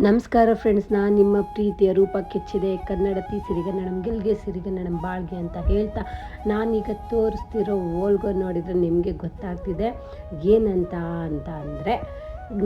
ನಮಸ್ಕಾರ ಫ್ರೆಂಡ್ಸ್ ನಾನು ನಿಮ್ಮ ಪ್ರೀತಿಯ ರೂಪ ಕೆಚ್ಚಿದೆ ಕನ್ನಡತಿ ಸಿರಿಗನ್ನಡಂ, ಗೆಲ್ಗೆ ಸಿರಿಗನ್ನಡಂ, ಬಾಳ್ಗೆ ಅಂತ ಹೇಳ್ತಾ ನಾನೀಗ ತೋರಿಸ್ತಿರೋ ಓಲ್ಗೋ ನೋಡಿದರೆ ನಿಮಗೆ ಗೊತ್ತಾಗ್ತಿದೆ. ಏನಂತ ಅಂತ ಅಂದರೆ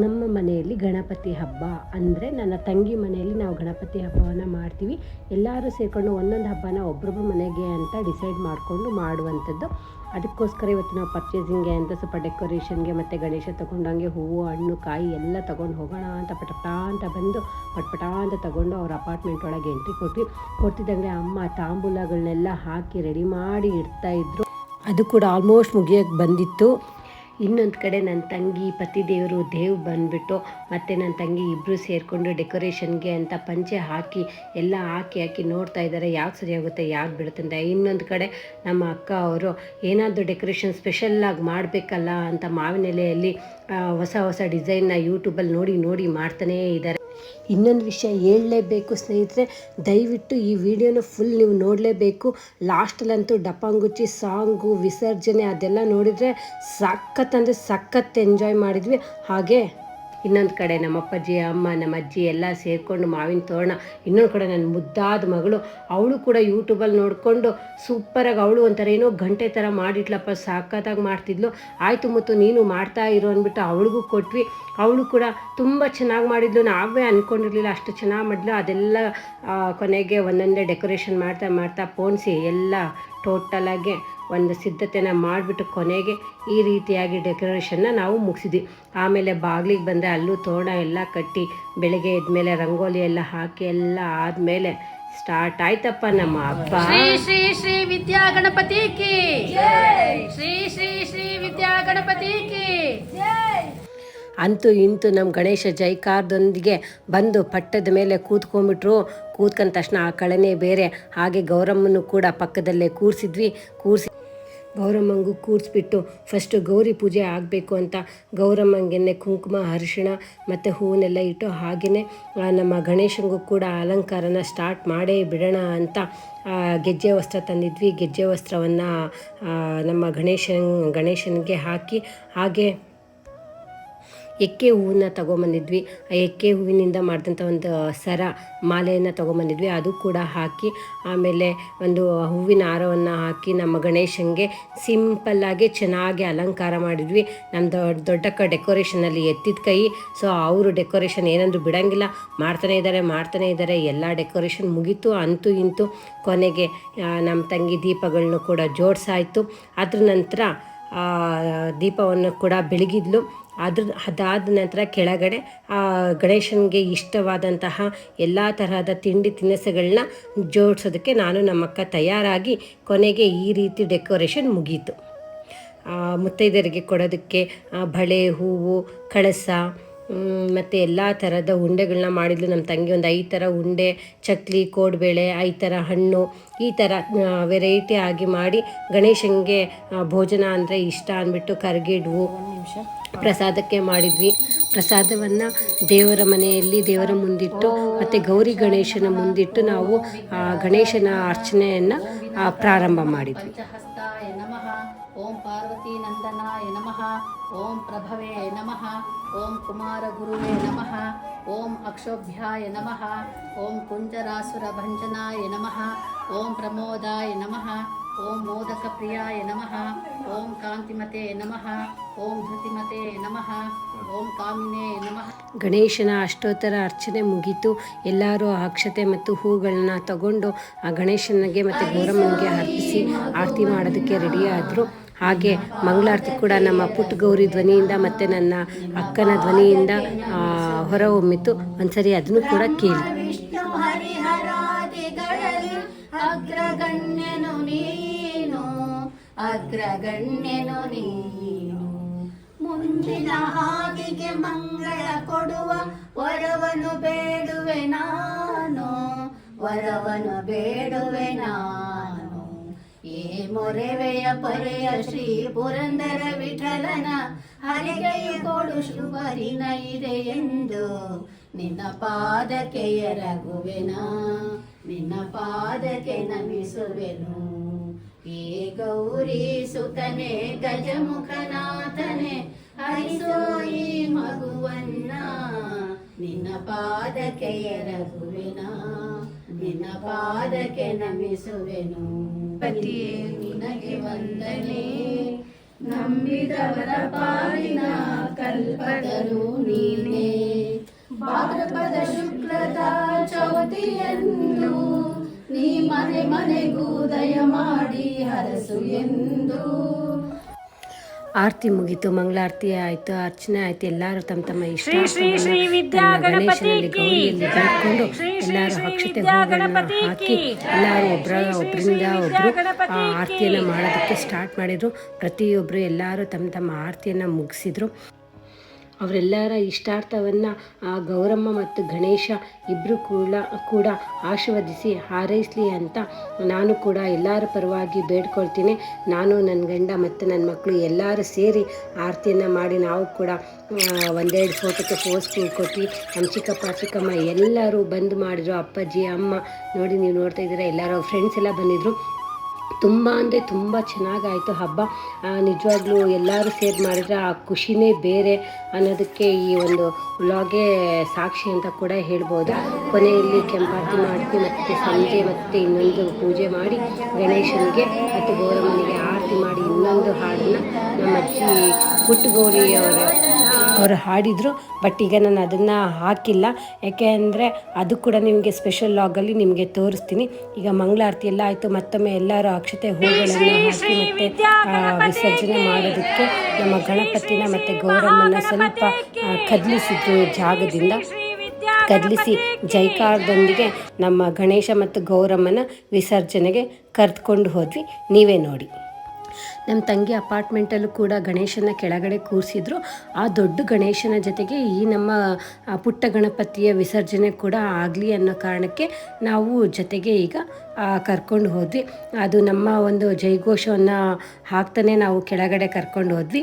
ನಮ್ಮ ಮನೆಯಲ್ಲಿ ಗಣಪತಿ ಹಬ್ಬ ಅಂದರೆ ನನ್ನ ತಂಗಿ ಮನೆಯಲ್ಲಿ ನಾವು ಗಣಪತಿ ಹಬ್ಬವನ್ನು ಮಾಡ್ತೀವಿ. ಎಲ್ಲರೂ ಸೇರಿಕೊಂಡು ಒಂದೊಂದು ಹಬ್ಬನ ಒಬ್ರೊಬ್ರ ಮನೆಗೆ ಅಂತ ಡಿಸೈಡ್ ಮಾಡಿಕೊಂಡು ಮಾಡುವಂಥದ್ದು. ಅದಕ್ಕೋಸ್ಕರ ಇವತ್ತು ನಾವು ಪರ್ಚೇಸಿಂಗ್ಗೆ ಅಂತ ಸ್ವಲ್ಪ ಡೆಕೋರೇಷನ್ಗೆ ಮತ್ತು ಗಣೇಶ ತೊಗೊಂಡಂಗೆ ಹೂವು, ಹಣ್ಣು, ಕಾಯಿ ಎಲ್ಲ ತೊಗೊಂಡು ಹೋಗೋಣ ಅಂತ ಪಟಪಟ ಅಂತ ಬಂದು ಪಟಪಟಾ ಅಂತ ತಗೊಂಡು ಅವ್ರ ಅಪಾರ್ಟ್ಮೆಂಟ್ ಒಳಗೆ ಎಂಟ್ರಿ ಕೊಟ್ವಿ. ಕೊಡ್ತಿದ್ದಂಗೆ ಅಮ್ಮ ತಾಂಬೂಲಗಳನ್ನೆಲ್ಲ ಹಾಕಿ ರೆಡಿ ಮಾಡಿ ಇಡ್ತಾ ಇದ್ರು. ಅದು ಕೂಡ ಆಲ್ಮೋಸ್ಟ್ ಮುಗಿಯೋಕ್ಕೆ ಬಂದಿತ್ತು. ಇನ್ನೊಂದು ಕಡೆ ನನ್ನ ತಂಗಿ ಪತಿ ದೇವರು ದೇವ್ ಬಂದ್ಬಿಟ್ಟು ಮತ್ತು ನನ್ನ ತಂಗಿ ಇಬ್ಬರು ಸೇರಿಕೊಂಡು ಡೆಕೋರೇಷನ್ಗೆ ಅಂತ ಪಂಚೆ ಹಾಕಿ, ಎಲ್ಲ ಹಾಕಿ ಹಾಕಿ ನೋಡ್ತಾ ಇದ್ದಾರೆ ಯಾವ್ದು ಸರಿಯಾಗುತ್ತೆ ಯಾವ್ದು ಬಿಡುತ್ತೆ ಅಂತ. ಇನ್ನೊಂದು ಕಡೆ ನಮ್ಮ ಅಕ್ಕ ಅವರು, ಏನಾದರೂ ಡೆಕೋರೇಷನ್ ಸ್ಪೆಷಲ್ಲಾಗಿ ಮಾಡಬೇಕಲ್ಲ ಅಂತ ಮಾವಿನೆಲೆಯಲ್ಲಿ ಹೊಸ ಹೊಸ ಡಿಸೈನ್ನ ಯೂಟ್ಯೂಬಲ್ಲಿ ನೋಡಿ ನೋಡಿ ಮಾಡ್ತಾನೇ ಇದ್ದಾರೆ ಇನ್ನೊಂದು ವಿಷಯ ಹೇಳಲೇಬೇಕು, ಸ್ನೇಹಿತರೆ. ದಯವಿಟ್ಟು ಈ ವಿಡಿಯೋನ ಫುಲ್ ನೀವು ನೋಡಲೇಬೇಕು. ಲಾಸ್ಟಲ್ಲಂತೂ ಡಪಾಂಗುಚ್ಚಿ, ಸಾಂಗು, ವಿಸರ್ಜನೆ ಅದೆಲ್ಲ ನೋಡಿದರೆ ಸಖತ್ ಅಂದರೆ ಸಖತ್ ಎಂಜಾಯ್ ಮಾಡಿದ್ವಿ. ಹಾಗೆ ಇನ್ನೊಂದು ಕಡೆ ನಮ್ಮ ಅಪ್ಪಾಜಿ ಅಮ್ಮ ನಮ್ಮ ಅಜ್ಜಿ ಎಲ್ಲ ಸೇರಿಕೊಂಡು ಮಾವಿನ ತೋರಣ, ಇನ್ನೊಂದು ಕಡೆ ನನ್ನ ಮುದ್ದಾದ ಮಗಳು, ಅವಳು ಕೂಡ ಯೂಟ್ಯೂಬಲ್ಲಿ ನೋಡಿಕೊಂಡು ಸೂಪರಾಗಿ ಅವಳು ಒಂಥರ ಏನೋ ಗಂಟೆ ಥರ ಮಾಡಿಟ್ಲಪ್ಪ ಸಾಕತ್ತಾಗಿ ಮಾಡ್ತಿದ್ಲು. ಆಯಿತು ಮತ್ತು, ನೀನು ಮಾಡ್ತಾ ಇರು ಅಂದ್ಬಿಟ್ಟು ಅವಳಿಗೂ ಕೊಟ್ವಿ. ಅವಳು ಕೂಡ ತುಂಬ ಚೆನ್ನಾಗಿ ಮಾಡಿದ್ಲು. ನಾವೇ ಅಂದ್ಕೊಂಡಿರಲಿಲ್ಲ ಅಷ್ಟು ಚೆನ್ನಾಗಿ ಮಾಡಿದ್ಲು. ಅದೆಲ್ಲ ಕೊನೆಗೆ ಒಂದೊಂದೇ ಡೆಕೋರೇಷನ್ ಮಾಡ್ತಾ ಮಾಡ್ತಾ ಪೋಣಿಸಿ ಎಲ್ಲ ಟೋಟಲಾಗಿ ಒಂದು ಸಿದ್ಧತೆನ ಮಾಡಿಬಿಟ್ಟು ಕೊನೆಗೆ ಈ ರೀತಿಯಾಗಿ ಡೆಕೋರೇಷನ್ನ ನಾವು ಮುಗಿಸಿದ್ವಿ. ಆಮೇಲೆ ಬಾಗಿಲಿಗೆ ಬಂದರೆ ಅಲ್ಲೂ ತೋರಣ ಎಲ್ಲ ಕಟ್ಟಿ ಬೆಳಗ್ಗೆ ಎದ್ಮೇಲೆ ರಂಗೋಲಿ ಎಲ್ಲ ಹಾಕಿ ಎಲ್ಲ ಆದಮೇಲೆ ಸ್ಟಾರ್ಟ್ ಆಯ್ತಪ್ಪ ನಮ್ಮ ಹಬ್ಬ. ಶ್ರೀ ಶ್ರೀ ಶ್ರೀ ವಿದ್ಯಾ ಗಣಪತಿ ಕಿ. ಶ್ರೀ ಶ್ರೀ ಶ್ರೀ ವಿದ್ಯಾ ಗಣಪತಿ ಕಿ. ಅಂತೂ ಇಂತೂ ನಮ್ಮ ಗಣೇಶ ಜೈಕಾರದೊಂದಿಗೆ ಬಂದು ಪಟ್ಟದ ಮೇಲೆ ಕೂತ್ಕೊಂಡ್ಬಿಟ್ರು. ಕೂತ್ಕೊಂಡ ತಕ್ಷಣ ಆ ಕಳೆನೇ ಬೇರೆ. ಹಾಗೆ ಗೌರಮ್ಮನ್ನು ಕೂಡ ಪಕ್ಕದಲ್ಲೇ ಕೂರಿಸಿದ್ವಿ. ಕೂರಿಸಿ ಗೌರಮ್ಮಂಗೂ ಕೂರಿಸ್ಬಿಟ್ಟು ಫಸ್ಟು ಗೌರಿ ಪೂಜೆ ಆಗಬೇಕು ಅಂತ ಗೌರಮ್ಮಂಗೆನೆ ಕುಂಕುಮ, ಅರಿಶಿಣ ಮತ್ತು ಹೂವನ್ನೆಲ್ಲ ಇಟ್ಟು ಹಾಗೆಯೇ ನಮ್ಮ ಗಣೇಶನಿಗೂ ಕೂಡ ಅಲಂಕಾರನ ಸ್ಟಾರ್ಟ್ ಮಾಡೇ ಬಿಡೋಣ ಅಂತ ಗೆಜ್ಜೆ ವಸ್ತ್ರ ತಂದಿದ್ವಿ. ಗೆಜ್ಜೆ ವಸ್ತ್ರವನ್ನು ನಮ್ಮ ಗಣೇಶನ್, ಗಣೇಶನಿಗೆ ಹಾಕಿ ಹಾಗೆ ಎಕ್ಕೆ ಹೂವನ್ನ ತಗೊಂಬಂದಿದ್ವಿ. ಆ ಎಕ್ಕೆ ಹೂವಿನಿಂದ ಮಾಡಿದಂಥ ಒಂದು ಸರ ಮಾಲೆಯನ್ನು ತೊಗೊಂಬಂದಿದ್ವಿ. ಅದು ಕೂಡ ಹಾಕಿ, ಆಮೇಲೆ ಒಂದು ಹೂವಿನ ಹಾರವನ್ನು ಹಾಕಿ ನಮ್ಮ ಗಣೇಶನಿಗೆ ಸಿಂಪಲ್ಲಾಗಿ ಚೆನ್ನಾಗಿ ಅಲಂಕಾರ ಮಾಡಿದ್ವಿ. ನಮ್ಮ ದೊಡ್ಡ ದೊಡ್ಡಕ್ಕ ಡೆಕೋರೇಷನಲ್ಲಿ ಎತ್ತಿದ ಕೈ, ಸೊ ಅವರು ಡೆಕೋರೇಷನ್ ಏನಂದ್ರು ಬಿಡಂಗಿಲ್ಲ. ಮಾಡ್ತಾನೆ ಇದ್ದಾರೆ ಮಾಡ್ತಾನೆ ಇದ್ದಾರೆ ಎಲ್ಲ ಡೆಕೋರೇಷನ್ ಮುಗೀತು, ಅಂತೂ ಇಂತೂ ಕೊನೆಗೆ ನಮ್ಮ ತಂಗಿ ದೀಪಗಳನ್ನೂ ಕೂಡ ಜೋಡಿಸಾಯಿತು. ಅದ್ರ ನಂತರ ದೀಪವನ್ನು ಕೂಡ ಬೆಳಗಿದ್ಲು. ಅದ್ರ ಅದಾದ ನಂತರ ಕೆಳಗಡೆ ಆ, ಗಣೇಶನಿಗೆ ಇಷ್ಟವಾದಂತಹ ಎಲ್ಲ ತರಹದ ತಿಂಡಿ ತಿನಿಸುಗಳನ್ನ ಜೋಡಿಸೋದಕ್ಕೆ ನಾನು ನಮ್ಮಕ್ಕ ತಯಾರಾಗಿ ಕೊನೆಗೆ ಈ ರೀತಿ ಡೆಕೋರೇಷನ್ ಮುಗೀತು. ಮುತ್ತೈದೆಯರಿಗೆ ಕೊಡೋದಕ್ಕೆ ಬಳೆ ಹೂವು ಕಳಸ ಮತ್ತು ಎಲ್ಲ ಥರದ ಉಂಡೆಗಳನ್ನ ಮಾಡಿದ್ಲು. ನಮ್ಮ ತಂಗಿ ಒಂದು ಐದು ಥರ ಉಂಡೆ ಚಕ್ಲಿ ಕೋಡ್ಬೇಳೆ ಐದು ಥರ ಹಣ್ಣು ಈ ಥರ ವೆರೈಟಿ ಆಗಿ ಮಾಡಿ ಗಣೇಶನಿಗೆ ಭೋಜನ ಅಂದರೆ ಇಷ್ಟ ಅಂದ್ಬಿಟ್ಟು ಕರ್ಗಿಡ್ವು ಪ್ರಸಾದಕ್ಕೆ ಮಾಡಿದ್ವಿ. ಪ್ರಸಾದವನ್ನು ದೇವರ ಮನೆಯಲ್ಲಿ ದೇವರ ಮುಂದಿಟ್ಟು ಮತ್ತು ಗೌರಿ ಗಣೇಶನ ಮುಂದಿಟ್ಟು ನಾವು ಆ, ಗಣೇಶನ ಅರ್ಚನೆಯನ್ನು ಪ್ರಾರಂಭ ಮಾಡಿದ್ವಿ. ನಮಃ ಓಂ ಪಾರ್ವತಿ ನಂದನಾಯ ನಮಃ. ಓಂ ಪ್ರಭವೇ ನಮಃ. ಓಂ ಕುಮಾರ ಗುರುವೇ ನಮಃ. ಓಂ ಅಕ್ಷೋಭ್ಯಾಯ ನಮಃ. ಓಂ ಕುಂಜರಾಸುರ ಭಂಜನಾಯ ನಮಃ. ಓಂ ಪ್ರಮೋದಾಯ ನಮಃ. ಓಂ ಮೋದಕ ಪ್ರಿಯಾಯ ನಮಃ. ಓಂ ಕಾಂತಿಮತೆ ನಮಃ. ಓಂ ಧೃತಿಮತೆ ನಮಃ. ಓಂ ಕಾಮಿನೇ ನಮಃ. ಗಣೇಶನ ಅಷ್ಟೋತ್ತರ ಅರ್ಚನೆ ಮುಗೀತು. ಎಲ್ಲರೂ ಅಕ್ಷತೆ ಮತ್ತು ಹೂಗಳನ್ನ ತಗೊಂಡು ಆ ಗಣೇಶನಿಗೆ ಮತ್ತು ಗೌರಮ್ಮನಿಗೆ ಅರ್ಪಿಸಿ ಆರತಿ ಮಾಡೋದಕ್ಕೆ ರೆಡಿಯಾದರು. ಹಾಗೆ ಮಂಗಳಾರತಿ ಕೂಡ ನಮ್ಮ ಪುಟ್ಟ ಗೌರಿ ಧ್ವನಿಯಿಂದ ಮತ್ತು ನನ್ನ ಅಕ್ಕನ ಧ್ವನಿಯಿಂದ ಹೊರಹೊಮ್ಮಿತು. ಹೊರ ಹೊಮ್ಮಿತು ಒಂದ್ಸರಿ ಅದನ್ನು ಕೂಡ ಕೇಳಿ. ಅಗ್ರಗಣ್ಯನು ನೀನು. ಮುಂದಿನ ಹಾದಿಗೆ ಮಂಗಳ ಕೊಡುವ ವರವನು ಬೇಡುವೆ ನಾನು. ವರವನು ಬೇಡುವೆ ನಾನು. ಏ ಮೊರೆವೆಯ ಪರೆಯ ಶ್ರೀ ಪುರಂದರ ವಿಠಲನ ಹರಿಗೆಯು ಕೊಡು ಶುಭರಿನ ಇದೆ ಎಂದು. ನಿನ್ನ ಪಾದಕ್ಕೆ ಎರಗುವೆನ. ನಿನ್ನ ಪಾದಕ್ಕೆ ನಮಿಸುವೆನು. ಏ ಗೌರಿ ಸುತನೆ ಗಜಮುಖನಾಥನೆ ಹರಿಸೋಯಿ ಮಗುವನ್ನ. ನಿನ್ನ ಪಾದಕ್ಕೆ ಎರಗುವೆನ ನಿನ್ನ ಪಾದಕ್ಕೆ ನಮಿಸುವೆನು. ಪತಿಯೇ ನಿನಗೆ ವಂದನೆ. ನಂಬಿದವರ ಪಾಲಿನ ಕಲ್ಪದರು ನೀನೆ. ಭಾದ್ರಪದ ಶುಕ್ಲದ ಚೌತಿಯಂದು ನೀ ಮನೆ ಮನೆಗೂ ದಯ ಮಾಡಿ ಹರಸು ಎಂದು. ಆರತಿ ಮುಗೀತು ಮಂಗಳಾರತಿ ಆಯಿತು ಅರ್ಚನೆ ಆಯಿತು ಎಲ್ಲರೂ ತಮ್ಮ ತಮ್ಮ ಇಷ್ಟ ಶ್ರೀ ಶ್ರೀ ಶ್ರೀ ವಿದ್ಯಾ ಗಣೇಶನಲ್ಲಿ ಗೌರಿಯಲ್ಲಿ ಕಿ ಬೇಡ್ಕೊಂಡು ಶ್ರೀ ಶ್ರೀ ಎಲ್ಲರೂ ಅಕ್ಷತೆ ವಿದ್ಯಾ ಹೂಗಳನ್ನ ಹಾಕಿ ಕಿ ಎಲ್ಲರೂ ಒಬ್ಬರ ಒಬ್ಬರಿಂದ ಒಬ್ಬರು ಆರತಿಯನ್ನು ಮಾಡೋದಕ್ಕೆ ಸ್ಟಾರ್ಟ್ ಮಾಡಿದರು. ಪ್ರತಿಯೊಬ್ಬರು ಎಲ್ಲರೂ ತಮ್ಮ ತಮ್ಮ ಆರತಿಯನ್ನು ಮುಗಿಸಿದ್ರು. ಅವರೆಲ್ಲರ ಇಷ್ಟಾರ್ಥವನ್ನು ಆ ಗೌರಮ್ಮ ಮತ್ತು ಗಣೇಶ ಇಬ್ಬರು ಕೂಡ ಕೂಡ ಆಶೀರ್ವದಿಸಿ ಹಾರೈಸಲಿ ಅಂತ ನಾನು ಕೂಡ ಎಲ್ಲರ ಪರವಾಗಿ ಬೇಡ್ಕೊಳ್ತೀನಿ. ನಾನು ನನ್ನ ಗಂಡ ಮತ್ತು ನನ್ನ ಮಕ್ಕಳು ಎಲ್ಲರೂ ಸೇರಿ ಆರತಿಯನ್ನು ಮಾಡಿ ನಾವು ಕೂಡ ಒಂದೆರಡು ಫೋಟೋಕ್ಕೆ ಪೋಸ್ ಕೊಟ್ಟು ನಮ್ಮ ಚಿಕ್ಕಪ್ಪ, ಚಿಕ್ಕಮ್ಮ ಎಲ್ಲರೂ ಬಂದು ಮಾಡಿದ್ರು. ಅಪ್ಪಾಜಿ, ಅಮ್ಮ, ನೋಡಿ ನೀವು ನೋಡ್ತಾ ಇದ್ದೀರಾ, ಎಲ್ಲರೂ ಫ್ರೆಂಡ್ಸ್ ಎಲ್ಲ ಬಂದಿದ್ದರು ತುಂಬ ಅಂದರೆ ತುಂಬ ಚೆನ್ನಾಗಾಯಿತು ಹಬ್ಬ. ನಿಜವಾಗ್ಲೂ ಎಲ್ಲರೂ ಸೇರಿ ಮಾಡಿದ್ರೆ ಆ ಖುಷಿನೇ ಬೇರೆ ಅನ್ನೋದಕ್ಕೆ ಈ ಒಂದು ವ್ಲಾಗೇ ಸಾಕ್ಷಿ ಅಂತ ಕೂಡ ಹೇಳ್ಬೋದು. ಕೊನೆಯಲ್ಲಿ ಕೆಂಪಾರತಿ ಮಾಡಿ ಮತ್ತು ಸಂಜೆ ಮತ್ತು ಇನ್ನೊಂದು ಪೂಜೆ ಮಾಡಿ ಗಣೇಶನಿಗೆ ಮತ್ತು ಗೌರಮ್ಮನಿಗೆ ಆರತಿ ಮಾಡಿ ಇನ್ನೊಂದು ಹಾಡನ್ನು ನಮ್ಮ ಅಜ್ಜಿ ಪುಟ್ಟಗೌರಿಯವರ ಅವರು ಹಾಡಿದರು ಬಟ್ ಈಗ ನಾನು ಅದನ್ನು ಹಾಕಿಲ್ಲ. ಯಾಕೆ ಅಂದರೆ ಅದು ಕೂಡ ನಿಮಗೆ ಸ್ಪೆಷಲ್ ಲಾಗಲ್ಲಿ ನಿಮಗೆ ತೋರಿಸ್ತೀನಿ. ಈಗ ಮಂಗಳಾರತಿ ಎಲ್ಲ ಆಯಿತು ಮತ್ತೊಮ್ಮೆ ಎಲ್ಲರೂ ಅಕ್ಷತೆ ಹೂಗಳನ್ನು ಹಾಕಿ ಮತ್ತೆ ವಿಸರ್ಜನೆ ಮಾಡೋದಕ್ಕೆ ನಮ್ಮ ಗಣಪತಿನ ಮತ್ತು ಗೌರಮ್ಮನ ಸ್ವಲ್ಪ ಕದಲಿಸಿದ್ರು ಜಾಗದಿಂದ. ಕದಲಿಸಿ ಜೈಕಾರದೊಂದಿಗೆ ನಮ್ಮ ಗಣೇಶ ಮತ್ತು ಗೌರಮ್ಮನ ವಿಸರ್ಜನೆಗೆ ಕರೆದುಕೊಂಡು ಹೋದ್ವಿ. ನೀವೇ ನೋಡಿ. ನಮ್ಮ ತಂಗಿ ಅಪಾರ್ಟ್ಮೆಂಟಲ್ಲೂ ಕೂಡ ಗಣೇಶನ ಕೆಳಗಡೆ ಕೂರಿಸಿದ್ರು. ಆ ದೊಡ್ಡ ಗಣೇಶನ ಜೊತೆಗೆ ಈ ನಮ್ಮ ಪುಟ್ಟ ಗಣಪತಿಯ ವಿಸರ್ಜನೆ ಕೂಡ ಆಗಲಿ ಅನ್ನೋ ಕಾರಣಕ್ಕೆ ನಾವು ಜೊತೆಗೆ ಈಗ ಕರ್ಕೊಂಡು ಹೋದ್ವಿ. ಅದು ನಮ್ಮ ಒಂದು ಜೈಘೋಷವನ್ನು ಹಾಕ್ತಾನೆ ನಾವು ಕೆಳಗಡೆ ಕರ್ಕೊಂಡು ಹೋದ್ವಿ.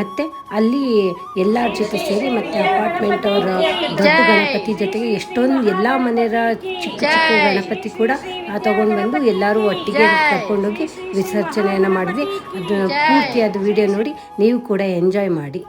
ಮತ್ತು ಅಲ್ಲಿ ಎಲ್ಲರ ಜೊತೆ ಸೇರಿ ಮತ್ತು ಅಪಾರ್ಟ್ಮೆಂಟ್ ಅವರ ದೊಡ್ಡ ಗಣಪತಿ ಜೊತೆಗೆ ಎಷ್ಟೊಂದು ಎಲ್ಲ ಮನೆಯವರ ಚಿಕ್ಕ ಚಿಕ್ಕ ಗಣಪತಿ ಕೂಡ ತಗೊಂಡು ಬಂದು ಎಲ್ಲರೂ ಒಟ್ಟಿಗೆ ಕರ್ಕೊಂಡೋಗಿ ವಿಸರ್ಜನೆಯನ್ನು ಮಾಡಿದ್ವಿ. ಅದು ಪೂರ್ತಿಯಾದ ವಿಡಿಯೋ ನೋಡಿ ನೀವು ಕೂಡ ಎಂಜಾಯ್ ಮಾಡಿ.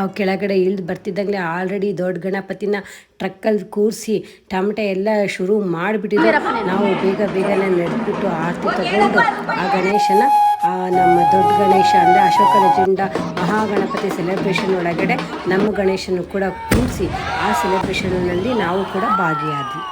ನಾವು ಕೆಳಗಡೆ ಇಳಿದು ಬರ್ತಿದ್ದಂಗೆ ಆಲ್ರೆಡಿ ದೊಡ್ಡ ಗಣಪತಿನ ಟ್ರಕ್ಕಲ್ಲಿ ಕೂರಿಸಿ ಟಮಟೆ ಎಲ್ಲ ಶುರು ಮಾಡಿಬಿಟ್ಟಿದ್ದೆ ನಾವು ಬೇಗ ಬೇಗನೆ ನಡೆದ್ಬಿಟ್ಟು ಆರತಿ ತಗೊಂಡು ಆ ಗಣೇಶನ ನಮ್ಮ ದೊಡ್ಡ ಗಣೇಶ ಅಂದರೆ ಅಶೋಕನ ಜಿಂಡ ಮಹಾಗಣಪತಿ ಸೆಲೆಬ್ರೇಷನ್ ಒಳಗಡೆ ನಮ್ಮ ಗಣೇಶನು ಕೂಡ ಕೂರಿಸಿ ಆ ಸೆಲೆಬ್ರೇಷನ್ನಲ್ಲಿ ನಾವು ಕೂಡ ಭಾಗಿಯಾದ್ವಿ.